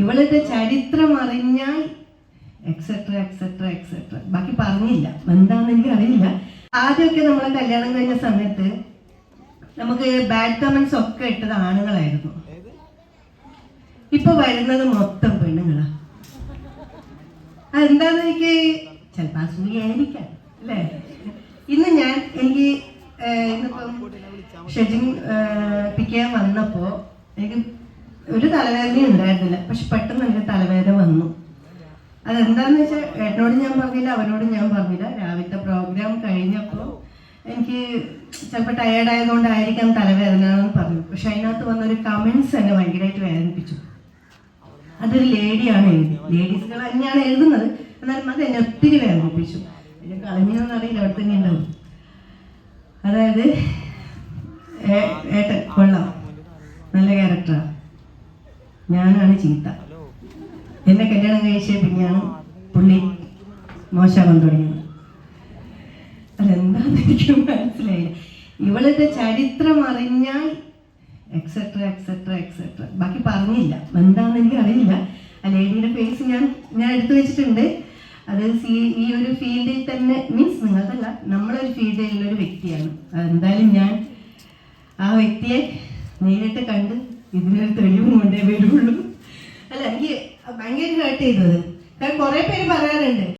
ഇവളുടെ ചരിത്രം അറിഞ്ഞാൽ എക്സെട്ര എക്സെട്ര എക്സെട്ര ബാക്കി പറഞ്ഞില്ല. എന്താണെന്ന് എനിക്ക് അറിയില്ല ആദ്യമൊക്കെ നമ്മളെ കല്യാണം കഴിഞ്ഞ സമയത്ത് നമുക്ക് ബാഡ് കമന്റ്സ് ഒക്കെ ഇട്ടത് ആണുങ്ങളായിരുന്നു. ഇപ്പൊ വരുന്നത് മൊത്തം പെണ്ണുങ്ങളാ. അതെന്താന്ന് എനിക്ക് ചിലപ്പോ അസൂയായിരിക്കാം അല്ലേ? ഇന്ന് ഞാൻ എനിക്ക് ഇന്നിപ്പം ഷെജിൻ പിക്കാൻ വന്നപ്പോ എനിക്ക് ഒരു തലവേദന ഉണ്ടായിരുന്നില്ല. പക്ഷെ പെട്ടെന്ന് എനിക്ക് തലവേദന വന്നു. അതെന്താന്ന് വെച്ചാൽ ഏട്ടനോട് ഞാൻ പറഞ്ഞില്ല അവനോട് ഞാൻ പറഞ്ഞില്ല. രാവിലത്തെ പ്രോഗ്രാം കഴിഞ്ഞപ്പോൾ എനിക്ക് ചിലപ്പോൾ ടയേർഡ് ആയതുകൊണ്ടായിരിക്കാം തലവേദന എന്ന് പറഞ്ഞു. പക്ഷെ അതിനകത്ത് വന്നൊരു കമൻസ് എന്നെ ഭയങ്കരമായിട്ട് വേദനിപ്പിച്ചു. അതൊരു ലേഡിയാണ് എഴുതി. ലേഡീസുകൾ തന്നെയാണ് എഴുതുന്നത്. എന്നാലും അത് എന്നെ ഒത്തിരി വേദനിപ്പിച്ചു. എന്നെ കളഞ്ഞൊന്നും അറിയില്ല അവിടെ തന്നെ ഉണ്ടാവും. അതായത് ഏട്ടൻ കൊള്ളാം. നല്ല ക്യാരക്ടറാണ് ഞാനാണ് ചീത്ത. എന്നെ കല്യാണം കഴിച്ച പിന്നെയാണ് പുള്ളി മോശമാകാൻ തുടങ്ങിയത്. അതെന്താന്ന് എനിക്ക് മനസ്സിലായില്ല. ഇവളുടെ ചരിത്രം അറിഞ്ഞാൽ എക്സെട്ര എക്സെട്ര എക്സെട്ര ബാക്കി പറഞ്ഞില്ല. എന്താണെന്ന് എനിക്ക് അറിയില്ല. ആ ലേഡിയുടെ ഫേസ് ഞാൻ ഞാൻ എടുത്തു വെച്ചിട്ടുണ്ട്. അത് സി ഈ ഒരു ഫീൽഡിൽ തന്നെ മീൻസ് നിങ്ങൾക്കല്ല നമ്മളൊരു ഫീൽഡിലുള്ള ഒരു വ്യക്തിയാണ്. അതെന്തായാലും ഞാൻ ആ വ്യക്തിയെ നേരിട്ട് കണ്ട് ഇതിനൊരു തെളിവ് കൊണ്ടേ വരുള്ളൂ. അല്ല എനിക്ക് ഭയങ്കര ഹേർട്ട് ചെയ്തത്. കാരണം കുറെ പേര് പറയാറുണ്ട്.